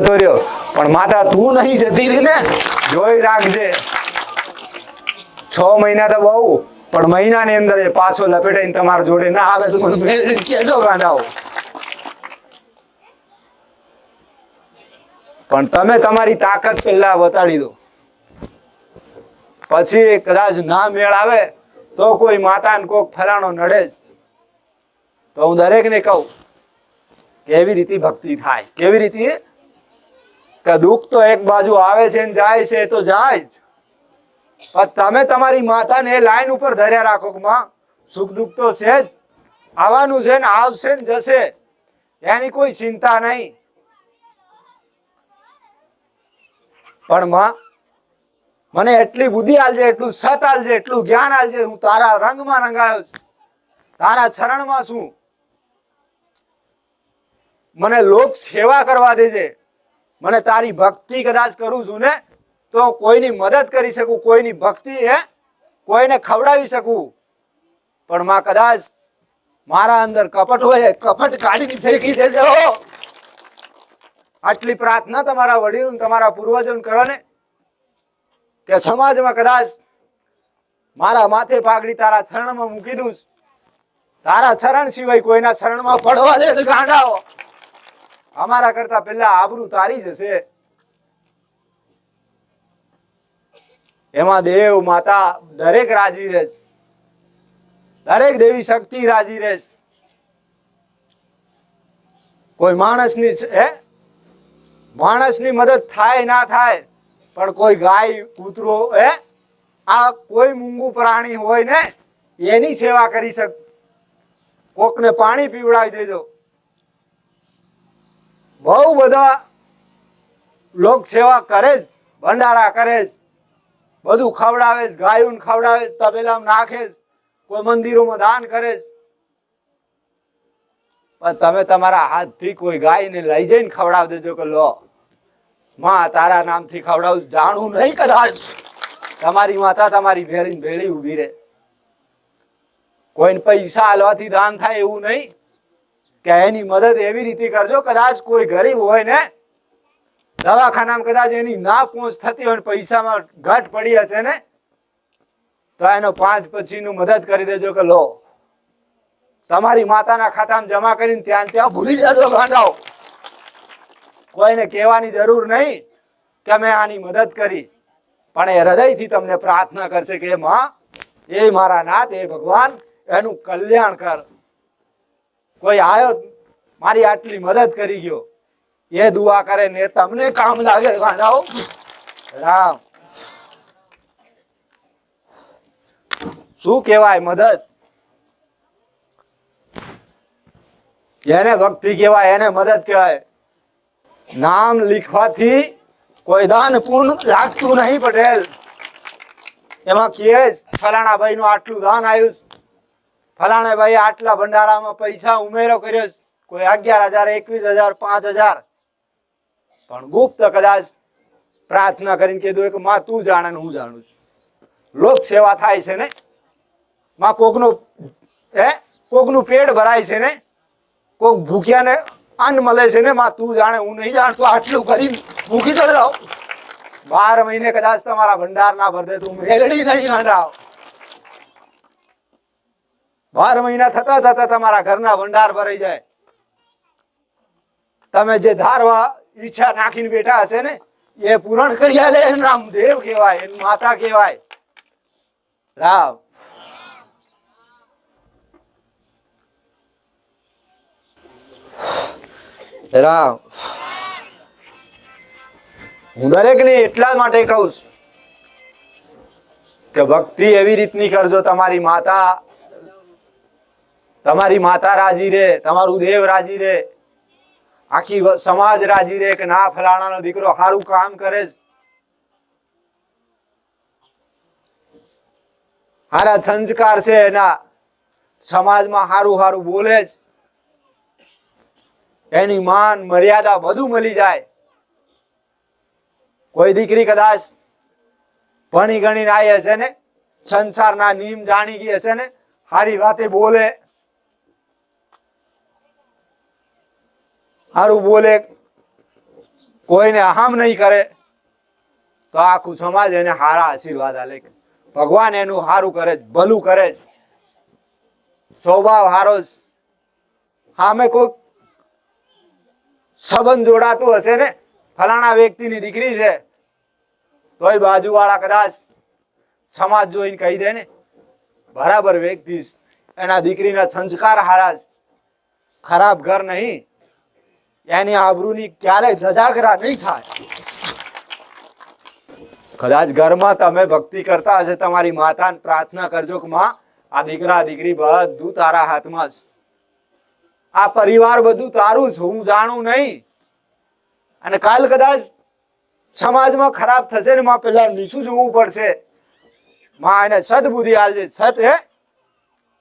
જતો પણ માતા તું નહીં જતી રહી ને, જોઈ રાખજે. છ મહિના તો બહુ, પણ મહિનાની અંદર એ પાછો લપેટાઈને તમારા જોડે ના આવે તો મને કહેજો ગાંડાઓ. પણ તમે તમારી તાકાત પહેલા બતાડી દો. પછી કદાચ ના મેળ આવે તો કોઈ માતાને કોક ફલાણો નડે જ. તો હું દરેકને કહું, કેવી રીતે ભક્તિ થાય? કેવી રીતે કે દુઃખ તો એક બાજુ આવે છે ને જાય છે તો જાય જ. પણ તમે તમારી માતાને લાઈન ઉપર ધર્યા રાખો માં, સુખ દુઃખ તો છે જ. આવવાનું છે ને આવશે ને જશે. એની કોઈ ચિંતા નહીં. પણ માં, મને એટલી બુદ્ધિ આલજે, એટલું સત આલજે, એટલું જ્ઞાન આલજે, હું તારા રંગમાં રંગાયો તારા ચરણમાં છું. મને લોક સેવા કરવા દેજે. મને તારી ભક્તિ કદાચ કરું છું ને, તો કોઈની મદદ કરી શકું, કોઈની ભક્તિ, હે? કોઈને ખવડાવી શકું? પણ માં કદાચ મારા અંદર કપટ હોય કપટ કાઢીને ફેંકી દેજો. આટલી પ્રાર્થના તમારા વડીલો તમારા પૂર્વજો કરો ને, કે સમાજમાં કદાચ મારા માથે પાઘડી તારા શરણમાં મૂકી દઉં તારા ચરણ સિવાય કોઈના ચરણમાં પડવા દે ગાંડાઓ. અમારા કરતા પહેલા આબરૂ તારી જશે એમાં દેવ માતા દરેક રાજી રહે દરેક દેવી શક્તિ રાજી રહે છે. કોઈ માણસની હે? માણસની મદદ થાય ના થાય, પણ કોઈ ગાય, કૂતરો, હે? આ કોઈ મૂંગું પ્રાણી હોય ને, એની સેવા કરી શક. કોકને પાણી પીવડાવી દેજો. બહુ બધા લોક સેવા કરે જ, ભંડારા કરે જ. બધું ખવડાવે જ ગાયું ખવડાવે જ તબેલામાં નાખે જ, કોઈ મંદિરોમાં દાન કરે જ. પણ તમે તમારા હાથથી કોઈ ગાયને લઈ જઈને ખવડાવી દેજો કે લો. માં, તારા નામથી ખવડાવું. જાણું નહીં કદાચ. તમારી માતા તમારી ભેળી ભેળી ઊભી રહે. કોઈને પૈસા આલવાથી દાન થાય એવું નહીં. કે એની મદદ એવી રીતે કરજો, કદાચ કોઈ ગરીબ હોય ને, દવાખાનામાં કદાચ એની ના પહોંચ થતી હોય પૈસામાં ઘટ પડી હશે ને, તો એનો પાંચ પછીનું મદદ કરી દેજો કે લો. તમારી માતાના ખાતામાં જમા કરીને ત્યાં ત્યાં ભૂલી જજો ગાંડાઓ. કોઈને કહેવાની જરૂર નહીં કે મેં આની મદદ કરી, પણ એ હૃદયથી તમને પ્રાર્થના કરશે કે માં, એ મારા નાથ, એ ભગવાન, એનું કલ્યાણ કર. કોઈ આવ્યો મારી આટલી મદદ કરી ગયો. એ દુઆ કરે ને તમને કામ લાગે. ગાંડાઓ રામ. શું કહેવાય મદદ? એને ભક્તિ કહેવાય, એને મદદ કહેવાય. નામ લીખવાથી કોઈ દાન પૂર્ણ લાગતું નહીં પટેલ. એમાં કે ફલાણા ભાઈ નું આટલું દાન આવ્યું. ફલાણા ભાઈ આટલા ભંડારામાં પૈસા ઉમેરો કર્યો કોઈ અગિયાર હજાર, એકવીસ હજાર, પાંચ હજાર. પણ ગુપ્ત કદાચ પ્રાર્થના કરીને કીધું કે, માં, તું જાણે હું જાણું છું. લોક સેવા થાય છે ને? માં, કોકનું, હે? કોકનું પેટ ભરાય છે ને? કોક ભૂખ્યાને અન્ન મળે છે ને? માં, તું જાણે, હું નહીં જાણતો, આટલું કરીને ભૂખી તો જાઓ બાર મહિને કદાચ તમારા ભંડાર ના ભરદે તું મેલડી નહીં ગાંડાવ બાર મહિના થતા થતા તમારા ઘરના ભંડાર ભરાઈ જાય. તમે જે ધારવા ઈચ્છા નાખીને બેઠા હશે ને, એ પૂરણ કરી આલે એનું દેવ કહેવાય, એનું માતા કહેવાય. રામ. રામ. હું દરેકને એટલા માટે કહું છું કે ભક્તિ એવી રીતની કરજો, તમારી માતા તમારી માતા રાજી રે, તમારું દેવ રાજી રે. આખી સમાજ રાજી રે કે ના ફલાણાનો દીકરો સારું કામ કરે છે હારા સંસ્કાર છે એના. સમાજમાં સારું સારું બોલે જ. એની માન, મર્યાદા બધું મળી જાય. કોઈ દીકરી કદાચ ભણી ગણીને આવી હશે ને, સંસારના નિયમ જાણી ગઈ હશે ને સારી વાતે બોલે. સારું બોલે, કોઈને હામ નહીં કરે, તો આખું સમાજ એને હારા આશીર્વાદ આલે ભગવાન એનું સારું કરે જ ભલું કરે જ સ્વભાવ છે. સામે કોઈ સંબંધ જોડાતું હશે ને, ફલાણા વ્યક્તિની દીકરી છે, તોય બાજુવાળા કદાચ સમાજ જોઈને કહી દે ને, બરાબર વ્યક્તિ એના દીકરીના સંસ્કાર હારા ખરાબ ઘર નહીં. એની આબરૂની ક્યારેય ધજાગરા નહીં થાય. કદાચ ઘરમાં તમે ભક્તિ કરતા હશે, તમારી માતાને પ્રાર્થના કરજો કે માં, આ દીકરા દીકરી બધું તારા હાથમાં છે આ પરિવાર બધું તારું છે હું જાણું નહીં. અને કાલ કદાચ સમાજમાં ખરાબ થશે ને માં, પેલા નીચું જોવું પડશે. માં એને સદબુદ્ધિ આલજે સત હે.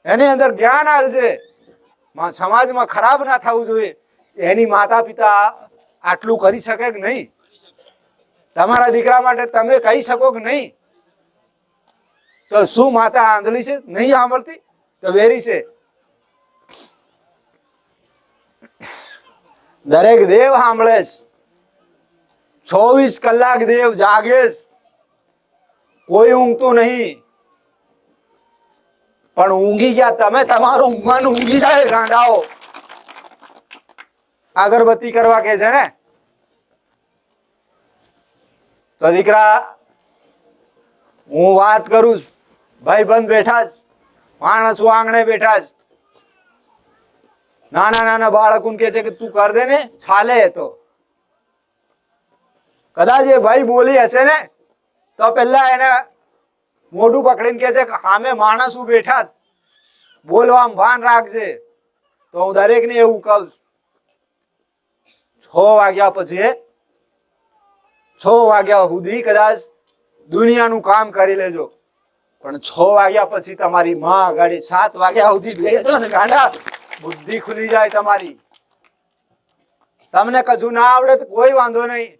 એની અંદર જ્ઞાન આલજે. માં, સમાજમાં ખરાબ ના થવું જોઈએ. એની માતા પિતા આટલું કરી શકે કે નહીં? તમારા દીકરા માટે તમે કહી શકો કે નહીં? તો શું માતા આંધળી છે? નહીં સાંભળતી તો વેરી છે. દરેક દેવ સાંભળે છે કલાક દેવ જાગે કોઈ ઊંઘતું નહીં. પણ ઊંઘી ગયા તમે, તમારું ઊંઘવાનું ઊંઘી જાય ગાંડાઓ. અગરબત્તી કરવા કે છે ને? તો દીકરા, હું વાત કરું છું. ભાઈ બંધ બેઠા છે. માણસ આંગણે બેઠા છે. નાના નાના બાળકોને કે છે કે તું કર દે ને ચાલે તો. કદાચ એ ભાઈ બોલી હશે ને, તો પેલા એને મોઢું પકડીને કે છે કે સામે માણસ બેઠા બોલવામાં ભાન રાખજે. તો હું દરેકને એવું કહું છું. વાગ્યા પછી, છ વાગ્યા સુધી કદાચ દુનિયાનું કામ કરી લેજો. પણ છ વાગ્યા પછી તમારી માં ગાડી સાત વાગ્યા સુધી બેસો ને ગાંડા. બુદ્ધિ ખુલી જાય તમારી. તમને કજુ ના આવડે તો કોઈ વાંધો નહીં.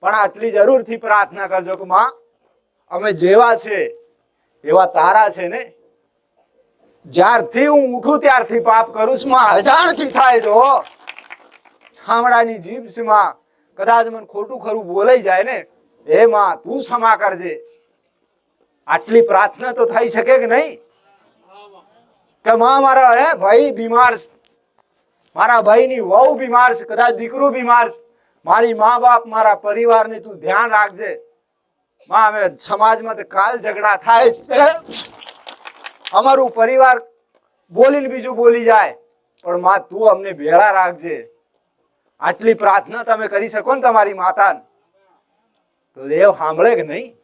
પણ આટલી જરૂરથી પ્રાર્થના કરજો કે માં, અમે જેવા છે, એવા તારા છે ને. જ્યારથી હું ઉઠું ત્યારથી પાપ કરું છું. માં અજાણથી થાય છો છામડાની જીભમાં કદાચ મને ખોટું ખરું બોલાઈ જાય ને, હે માં, તું ક્ષમા કરજે. આટલી પ્રાર્થના તો થઈ શકે કે નહીં? કે માં મારા, હે ભાઈ, બીમાર મારા ભાઈની વહુ બીમાર છે, કદાચ દીકરો બીમાર છે. મારી મા બાપ, મારા પરિવારને તું ધ્યાન રાખજે. માં, અમે સમાજમાં તો કાલ ઝઘડા થાય છે. અમારું પરિવાર બોલીને બીજું બોલી જાય. પણ માં, તું અમને ભેળા રાખજે. આટલી પ્રાર્થના તમે કરી શકો ને તમારી માતાને. તો દેવ સાંભળે કે નહીં?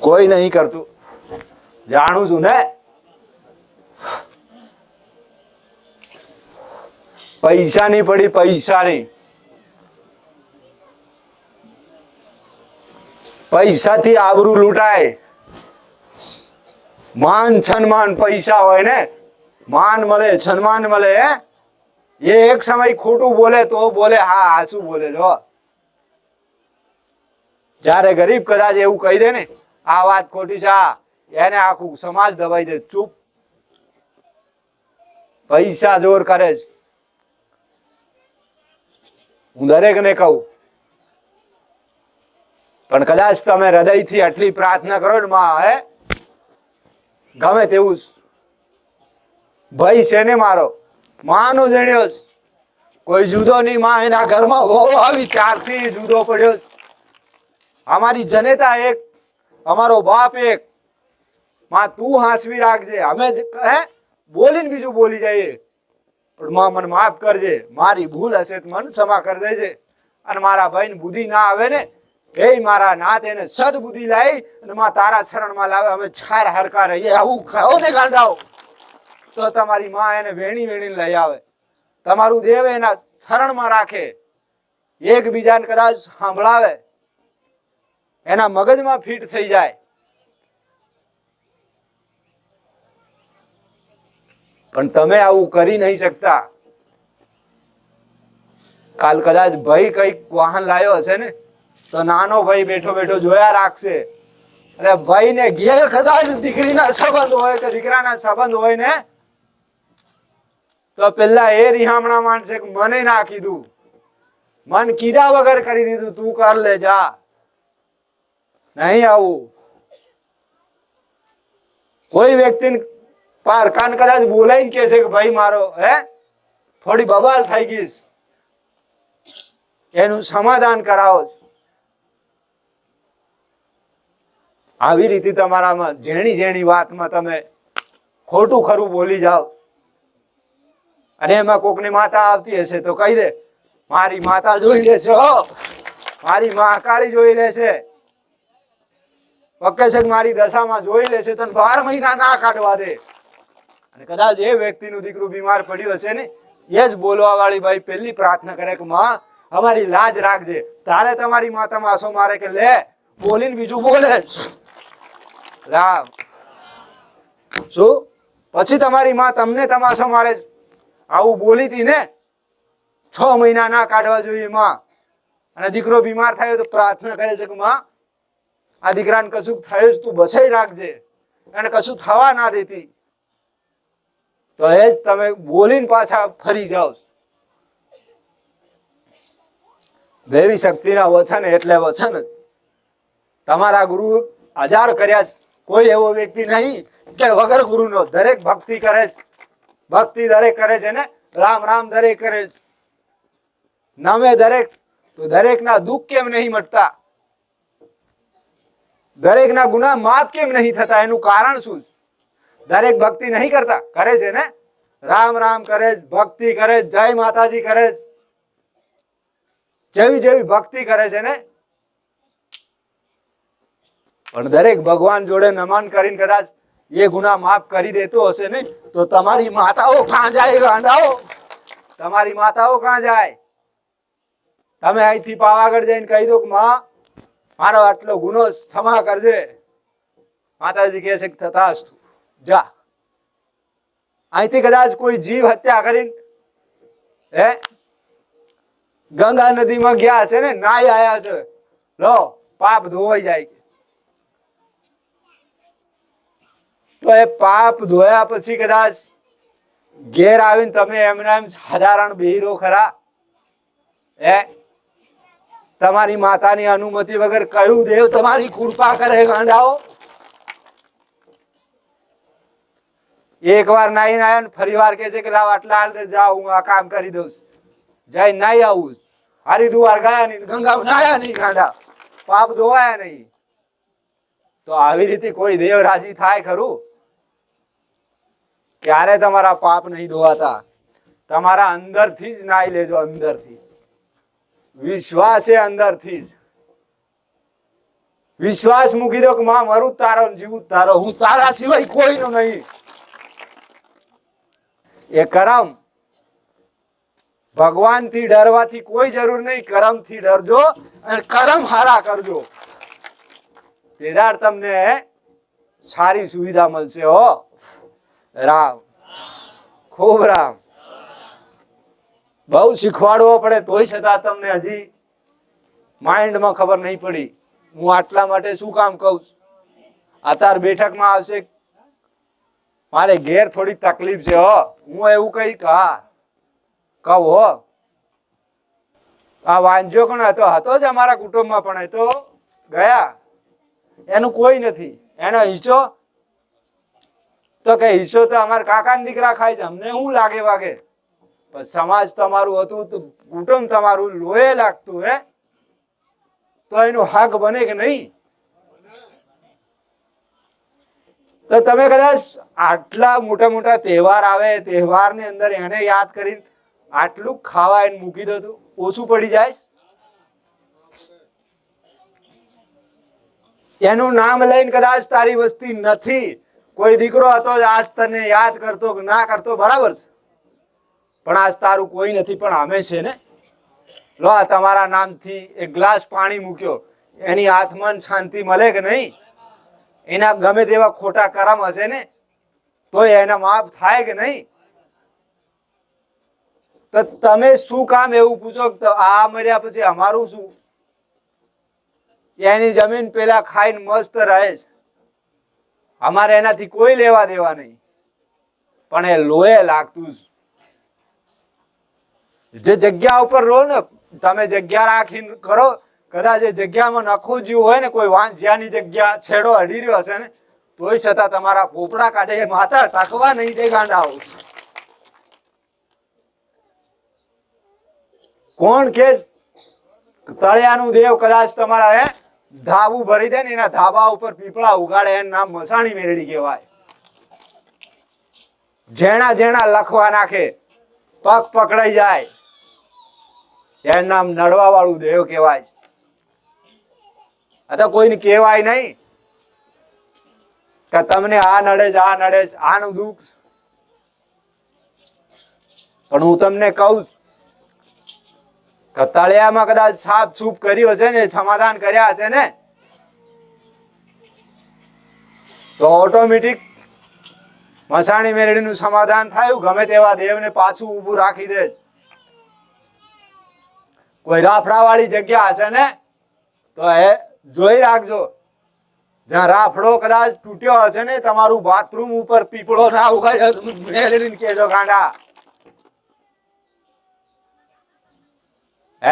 કોઈ નહીં કરતું. જાણું છું ને. પૈસા ની પડી, પૈસા થી આબરૂ લૂંટાય. માન સન્માન પૈસા હોય ને. માન મળે, સન્માન મળે એ એક સમય ખોટું બોલે તો બોલે, હા હાચું બોલે, જો. જ્યારે ગરીબ કદાચ એવું કહી દે ને, આ વાત ખોટી છે એને આખું સમાજ દબાઈ દે, ચૂપ. પૈસા જોર કરે છે. હું દરેકને કહું, પણ કદાચ તમે હૃદયથી આટલી પ્રાર્થના કરો ને, માં, હે? ગમે તેવું. ભાઈ છે ને મારો? માનો જણ્યો કોઈ જુદો નહીં, માં એના ઘરમાં વહુ આવી, ત્યારથી જુદો પડ્યો અમારી જનેતા એક, અમારો બાપ એક. માં, તું હાંસવી રાખજે. અમે હે? બોલીને બીજું બોલી જઈએ. પણ માં મને માફ કરજે. મારી ભૂલ હશે તો મને ક્ષમા કરી દેજે. અને મારા ભાઈને બુદ્ધિ ના આવે ને, એ મારા નાથ એને સદબુદ્ધિ લાવી અને માં તારા શરણમાં લાવે. અમે છાર હરકા રહીએ. આવું ખાઓ ને ગાંડાઓ. તો તમારી માં એને વેણી વેણીને લઈ આવે. તમારું દેવ એના શરણમાં રાખે. એકબીજાને કદાચ સાંભળાવે. એના મગજમાં ફિટ થઈ જાય. પણ તમે આવું કરી નહીં શકતા. કાલ કદાચ ભાઈ કંઈક વાહન લાવ્યો હશે ને, તો નાનો ભાઈ બેઠો બેઠો જોયા રાખશે. અરે ભાઈ ને ઘેર કદાચ દીકરીના સંબંધ હોય કે દીકરાના સંબંધ હોય ને તો પેલા એ રિહામણા માણસે મને ના કીધું. મન કીધા વગર કરી દીધું. તું કર લે, જા. નહીં આવું. કોઈ વ્યક્તિને પારકાન કદાચ બોલાઈને કે છે કે, ભાઈ, મારો, હે? થોડી બબાલ થઈ ગઈશ. એનું સમાધાન કરાવો. આવી રીતે તમારામાં જેણી જેણી વાતમાં તમે ખોટું ખરું બોલી જાઓ. અને એમાં કોકની માતા આવતી હશે તો કહી દે, મારી માતા જોઈ લેશે હો. મારી મા કાળી જોઈ લેશે પક્કે છે મારી દશામાં જોઈ લેશે તને બાર મહિના ના કાઢવા દે. અને કદાચ એ વ્યક્તિનું દીકરું બીમાર પડ્યું હશે ને, એ જ બોલવા વાળી ભાઈ પહેલી પ્રાર્થના કરે કે, માં, અમારી લાજ રાખજે. તારે તમારી માતા માસો મારે કે, લે, બોલીને બીજું બોલે. રામ શું? પછી તમારી માં તમને તમાશો મારે આવું બોલી હતી ને છ મહિના ના કાઢવા જોઈએ માં. અને દીકરો બીમાર થયો તો પ્રાર્થના કરે છે કે માં, આ દીકરાને કશું થયું જ તું બસાઈ રાખજે. અને કશું થવા ના દેતી. તો એ જ તમે બોલીને પાછા ફરી જાઓ દેવી શક્તિના વચન એટલે વચન જ. તમારા ગુરુ હજાર કર્યા કોઈ એવો વ્યક્તિ નહીં કે વગર ગુરુનો દરેક ભક્તિ કરે છે. ભક્તિ દરેક કરે છે ને? રામ રામ દરેક કરે છે. નામે દરેક, તો દરેકના દુઃખ કેમ નહીં મટતા? દરેકના ગુના માફ કેમ નહીં થતા? એનું કારણ શું દરેક ભક્તિ નહીં કરતા? કરે છે ને? રામ રામ કરે ભક્તિ કરે જય માતાજી કરે જેવી જેવી ભક્તિ કરે છે ને? પણ દરેક ભગવાન જોડે નમન કરીને કદાચ એ ગુના માફ કરી દેતો હશે નહીં તો તમારી માતાઓ કાં જાય ગાંડાઓ? તમારી માતાઓ કાં જાય? તમે અહીંથી પાવાગઢ જઈને કહી દો કે, માં, મારો આટલો ગુનો ક્ષમા કરજે. માતાજી કહે છે કે, તથાસ્તુ, જા. અહીંથી કદાચ કોઈ જીવ હત્યા કરીને, હે, ગંગા નદીમાં ગયા હશે ને નાઈ આયા છે. લો, પાપ ધોવાઈ જાય તો એ પાપ ધોયા પછી કદાચ ઘેર આવીને તમે એમને એમ સાધારણ બેહીરો ખરા? હે? તમારી માતાની અનુમતિ વગર કયું દેવ તમારી કૃપા કરે ગાંડાઓ? એક વાર નાઈ આયા ને ફરી વાર કે છે કે લાવ આટલા હાલ જાઓ હું આ કામ કરી દઉં જાય નાઈ આવું હરિદ્વાર ગયા નહીં ગંગા નાયા નહીં ગાંડા. પાપ ધોવાયા નહીં. તો આવી રીતે કોઈ દેવ રાજી થાય ખરું? ક્યારે તમારા પાપ નહીં ધોવાતા? તમારા અંદરથી જ નાઈ લેજો, અંદરથી. વિશ્વાસ એ અંદરથી જ. વિશ્વાસ મૂકી દો કે માં, મરું તારો જીવું તારો. હું તારા સિવાય કોઈનો નહીં. એ કરમ. ભગવાનથી ડરવાથી કોઈ જરૂર નહીં. કરમથી ડરજો અને કરમ હારા કરજો. તેદાર તમને સારી સુવિધા મળશે, હો. રામ. ખૂબ રામ. બહુ શીખવાડવો પડે, તોય છતાં તમને હજી માઇન્ડમાં ખબર નહીં પડી. હું આટલા માટે શું કામ કહું આ તાર બેઠકમાં આવશે. મારે ઘેર થોડી તકલીફ છે, હો. હું એવું કઈ હા. કહું, હો. આ વાંજો કોણ હતો? હતો જ અમારા કુટુંબમાં પણ, એ તો ગયા. એનું કોઈ નથી. એનો હિસ્સો તો કે હિસ્સો તો અમારા કાકાના દીકરા ખાય છે. અમને શું લાગે વાગે? સમાજ તમારું હતું કુટુંબ તમારું લોહે લાગતું, હે? તો એનું હક બને કે નહીં? તો તમે કદાચ આટલા મોટા મોટા તહેવાર આવે, તહેવારની અંદર એને યાદ કરીને આટલું ખાવા એને મૂકી દો ઓછું પડી જાય. એનું નામ લઈને કદાચ તારી વસ્તી નથી. કોઈ દીકરો હતો આજ તને યાદ કરતો કે ના કરતો, બરાબર છે. પણ આજ તારું કોઈ નથી, પણ અમે છે ને. લો, આ તમારા નામથી એક ગ્લાસ પાણી મૂક્યો. એની આત્મન શાંતિ મળે કે નહીં? એના ગમે તેવા ખોટા કરમ હશે ને, તો એના માફ થાય કે નહીં? તો તમે શું કામ એવું પૂછો આ મર્યા પછી અમારું શું? એની જમીન પેલા ખાઈને મસ્ત રહે છે. અમારે એનાથી કોઈ લેવા દેવા નહીં. પણ એ લોહે લાગતું જ. જગ્યા ઉપર રહો ને, તમે જગ્યા રાખીને કરો, કદાચ એ જગ્યામાં નખું જીવ હોય ને, કોઈ વાંજ્યાની જગ્યા, છેડો અડી રહ્યો હશે ને, તોય છતાં તમારા પોપડા કાઢે માથા ટકવા નહીં દે ગાંડા કોણ કે તળિયાનું દેવ કદાચ તમારા, હે? ધાબુ ભરી દે ને એના ધાબા ઉપર પીપળા ઉગાડે એનું નામ મસાણી મેરડી કહેવાય. જેણા જેણા લખવા નાખે, પગ પકડાઈ જાય. એનું નામ નડવા વાળું દેવ કહેવાય. આ તો કોઈને કહેવાય નહીં કે તમને આ નડે આ નડે આનું દુઃખ પણ હું તમને કહું તળિયામાં કદાચ સાફ છૂપ કર્યો હશે ને, સમાધાન કર્યા હશે ને, તો ઓટોમેટિક મસાણી મેરડીનું સમાધાન થયું, ગમે તેવા દેવને પાછું ઊભું રાખી દે કોઈ રાફડાવાળી જગ્યા હશે ને, તો એ જોઈ રાખજો. જ્યાં રાફડો કદાચ તૂટ્યો હશે ને, તમારું બાથરૂમ ઉપર પીપળો ના ઉગાડ્યો મેળવીને કહેજો, ગાંડા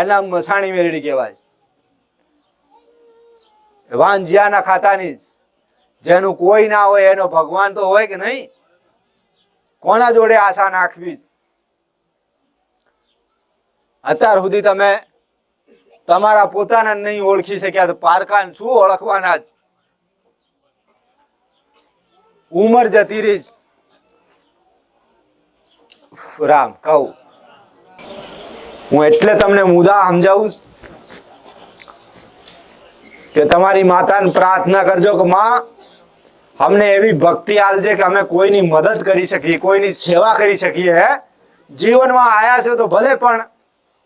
એના મસાણી મેરડી કહેવાય વાંજિયાના ખાતાની. જેનું કોઈ ના હોય, એનો ભગવાન તો હોય કે નહીં? કોના જોડે આશા નાખવી અત્યાર સુધી તમે તમારા પોતાના નહીં ઓળખી શક્યા તો પારકાન શું ઓળખવાના જ ઉમર જતી રહી રામ કહું. હું એટલે તમને મુદ્દા સમજાવું કે તમારી માતાને પ્રાર્થના કરજો કે માં, અમને એવી ભક્તિ આલજે કે અમે કોઈની મદદ કરી શકીએ, કોઈની સેવા કરી શકીએ, હે? જીવનમાં આયા છે તો ભલે પણ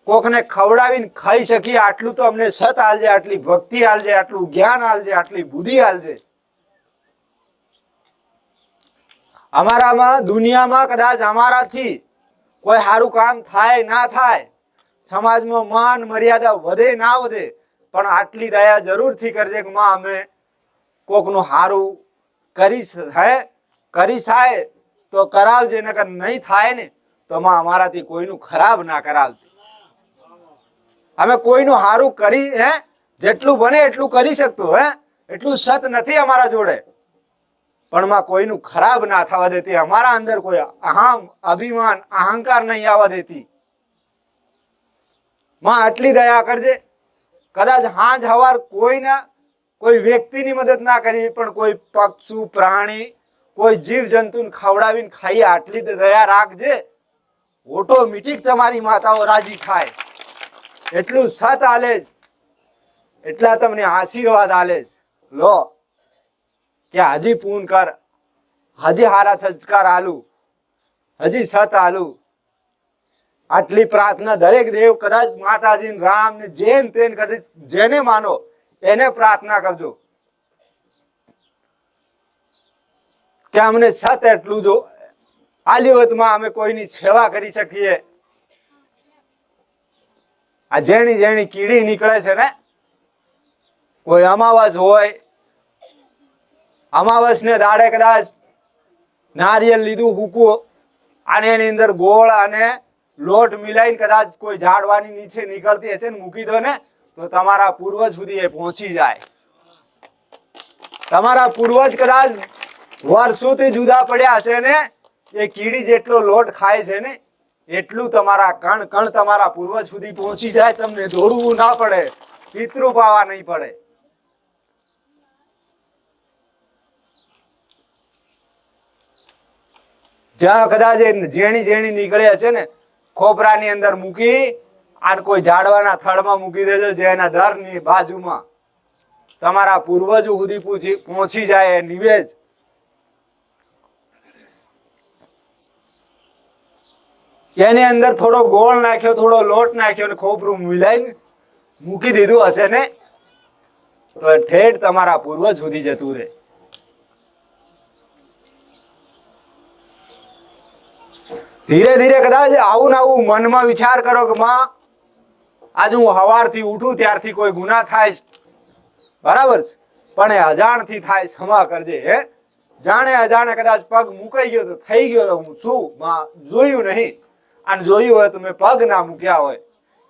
કોકને ખવડાવીને ખાઈ શકીએ, આટલું તો અમને સત આલજે આટલી ભક્તિ આલજે આટલું જ્ઞાન આલજે આટલી બુદ્ધિ આલજે અમારામાં, દુનિયામાં કદાચ અમારાથી કોઈ સારું કામ થાય, ના થાય સમાજમાં માન મર્યાદા વધે ના વધે, પણ આટલી દયા જરૂરથી કરજે કે માં, અમે કોકનું સારું કરી થાય કરી થાય તો કરાવજે, નકર નહીં થાય ને, તો માં અમારાથી કોઈનું ખરાબ ના કરાવજો. અમે કોઈનું સારું કરી, હે? જેટલું બને એટલું કરી શકતું, હે? એટલું સત નથી અમારા જોડે. પણ માં કોઈનું ખરાબ ના થવા દેતી, અમારા અંદર કોઈ અહમ, અભિમાન, અહંકાર નહીં આવવા દેતી. માં આટલી દયા કરજે. કદાચ હાંજ હવાર કોઈના કોઈ વ્યક્તિની મદદ ના કરી, પણ કોઈ પક્ષુ, પ્રાણી, કોઈ જીવ જંતુને ખવડાવીને ખાઈ આટલી દયા રાખજે. ઓટોમેટિક તમારી માતાઓ રાજી થાય. એટલું સત આલે જ. એટલા તમને આશીર્વાદ આલે જ. લો, કે હજી પૂન કર. હજી હારા સંસ્કાર આલું. હજી સત આલુ. આટલી પ્રાર્થના દરેક દેવ કદાચ માતાજી રામ ને જેન તેન કદાચ જેને માનો, એને પ્રાર્થના કરજો. કે અમને છત એટલું જો આલિવતમાં અમે કોઈની સેવા કરી શકીએ. આ જેણી જેણી કીડી નીકળે છે ને, કોઈ અમાવાસ હોય અમાવસ ને દાડે કદાચ નારિયેલ લીધું હૂકું અને એની અંદર ગોળ અને લોટ મિલાઈને કદાચ કોઈ ઝાડવાની નીચે નીકળતી હશે ને મૂકી દો ને, તો તમારા પૂર્વજ સુધી એ પહોંચી જાય. તમારા પૂર્વજ કદાચ વર્ષોથી જુદા પડ્યા હશે ને, એ કીડી જેટલો લોટ ખાય છે ને, એટલું તમારા કણ કણ તમારા પૂર્વજ સુધી પહોંચી જાય, તમને દોડવું ના પડે પિતૃ પાવા નહીં પડે. જ્યાં કદાચ જેણી જેણી નીકળે છે ને ખોપરાની અંદર મૂકી આ કોઈ ઝાડવાના થડમાં મૂકી દેજો જેના દરની બાજુમાં તમારા પૂર્વજો સુધી પૂછી, પહોંચી જાય એ નિવેજ એની અંદર થોડો ગોળ નાખ્યો, થોડો લોટ નાખ્યો ને ખોપરું મિલાઈને મૂકી દીધું હશે ને? તો ઠેઠ તમારા પૂર્વજ સુધી જતું રહે. ધીરે ધીરે કદાચ આવું ને આવું મનમાં વિચાર કરો કે માં, આજ હું સવારથી ઉઠું ત્યારથી કોઈ ગુના થાય બરાબર છે? પણ એ અજાણથી થાય, ક્ષમા કરજે, હે? જાણે અજાણે કદાચ પગ મુકાઈ ગયો તો થઈ ગયો તો હું શું માં, જોયું નહીં. અને જોયું હોય તમે પગ ના મૂક્યા હોય.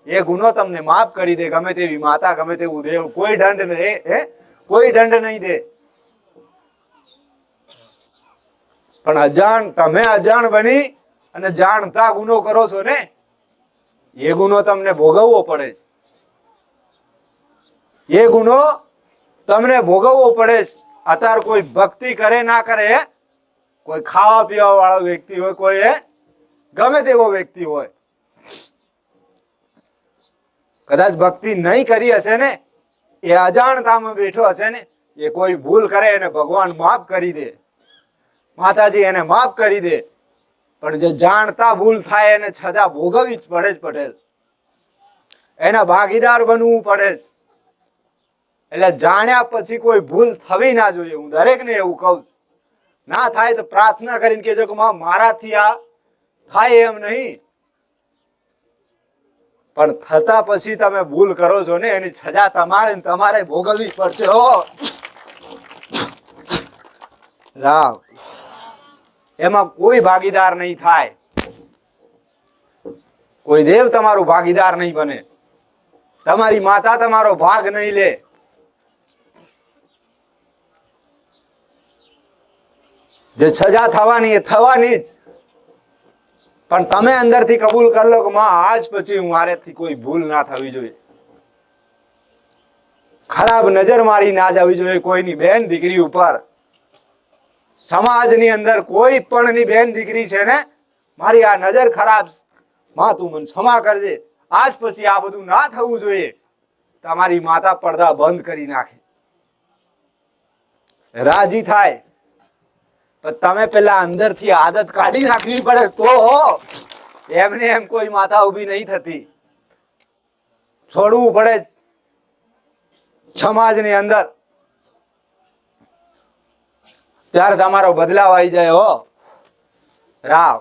એ ગુનો તમને માફ કરી દે, ગમે તેવી માતા, ગમે તેવું દેવ, કોઈ દંડ નહીં હે? કોઈ દંડ નહીં દે. પણ અજાણ, તમે અજાણ બની અને જાણતા ગુનો કરો છો ને, એ ગુનો તમને ભોગવવો પડે છે. એ ગુનો તમને ભોગવવો પડે છે. અત્યારે કોઈ ભક્તિ કરે ના કરે, કોઈ ખાવા પીવા વાળો વ્યક્તિ હોય, કોઈ ગમે તેવો વ્યક્તિ હોય. કદાચ ભક્તિ નહીં કરી હશે ને, એ અજાણતામાં બેઠો હશે ને, એ કોઈ ભૂલ કરે, એને ભગવાન માફ કરી દે. માતાજી એને માફ કરી દે. પણ જે જાણતા ભૂલ થાય એને સજા ભોગવવી જ પડે જ પટેલ. એના ભાગીદાર બનવું પડે જ. એટલે જાણ્યા પછી કોઈ ભૂલ થવી ના જોઈએ. હું દરેકને એવું કહું. ના થાય તો પ્રાર્થના કરીને કહેજો કે માં, મારાથી આ થાય એમ નહીં. પણ થતા પછી તમે ભૂલ કરો છો ને, એની સજા તમારે તમારે ભોગવવી પડશે. હો. રામ. એમાં કોઈ ભાગીદાર નહીં થાય. કોઈ દેવ તમારું ભાગીદાર નહીં બને. તમારી માતા તમારો ભાગ નહીં લે. જે સજા થવાની એ થવાની જ. પણ તમે અંદરથી કબૂલ કરી લો કે માં, આજ પછી મારેથી કોઈ ભૂલ ના થવી જોઈએ. ખરાબ નજર મારી ના જવી જોઈએ કોઈની બેન દીકરી ઉપર. સમાજની અંદર કોઈ પણની બેન દીકરી છે ને, મારી આ નજર ખરાબમાં તું મને ક્ષમા કરજે. આજ પછી આ બધું ના થવું જોઈએ. તમારી માતા પડદા બંધ કરી નાખે. રાજી થાય. તો તમે પેલા અંદરથી આદત કાઢી નાખવી પડે તો એમને એમ કોઈ માતા ઊભી નહીં થતી. છોડવું પડે સમાજની અંદર. ત્યારે તમારો બદલાવ આવી જાય હો. રાવ